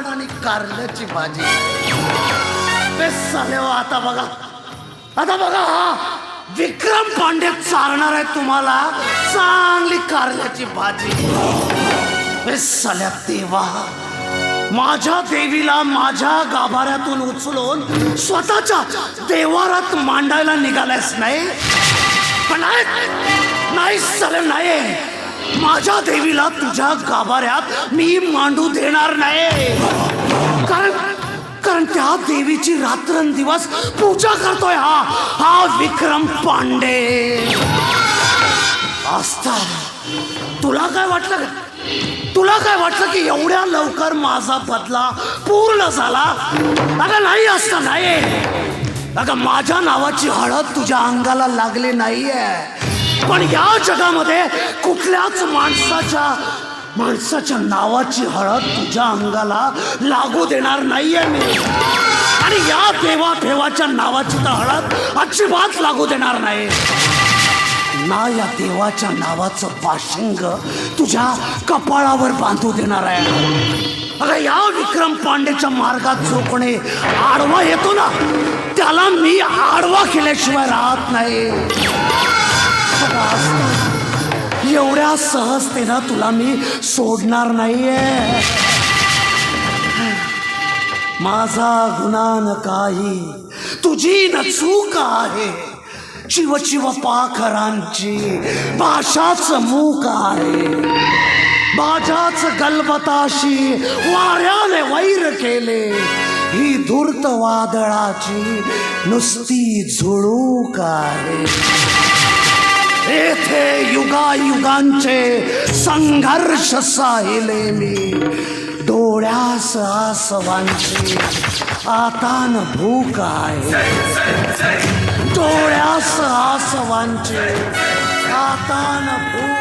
कारल्याची भाजी बेस हो आता बघा. आता बघा हा. विक्रम पांडे चालणार आहे तुम्हाला. चांगली कारल्याची भाजी. बेस देवा माझ्या देवीला माझ्या गाभाऱ्यातून उचलून स्वतःच्या देवारात मांडायला निघालायच नाही. पण नाही नाही नाही माझ्या देवीला तुझ्या गाभाऱ्यात मी मांडू देणार नाही. कारण कारण त्या देवीची रात्रंदिवस पूजा करतोय हा हा विक्रम पांडे. आस्था तुला काय वाटलं का? तुला काय वाटलं की एवढ्या लवकर माझा बदला पूर्ण झाला? अगं नाही असतं नाही. अगं माझ्या नावाची हळद तुझ्या अंगाला लागली नाहीये. पण या जगामध्ये कुठल्याच माणसाच्या माणसाच्या नावाची हळद तुझ्या अंगाला लागू देणार नाहीये मी. आणि या देवा देवाच्या नावाची तर हळद अजिबात लागू देणार नाही. ना या देवाच्या नावाचं पाशिंग तुझ्या कपाळावर बांधू देणार आहे. अगं या विक्रम पांडेच्या मार्गात जो कोणी आडवा येतो ना त्याला मी आडवा केल्याशिवाय राहत नाही. सगळं असं एवढ्या सहजतेनं तुला मी सोडणार नाहीये. माझा गुन्हा न काही तुझी न चूक आहे. शिव शिव पाखरांची भाषाच मूक आहे. माझ्याच गलबताशी वाऱ्याने वैर केले. ही धूर्त वादळाची नुसती झुळूक आहे. येथे युगायुगांचे संघर्ष साहिले मी. डोळ्यास आसवांची आता न भूक आहे. डोळ्यास आसवांचे आता न भूक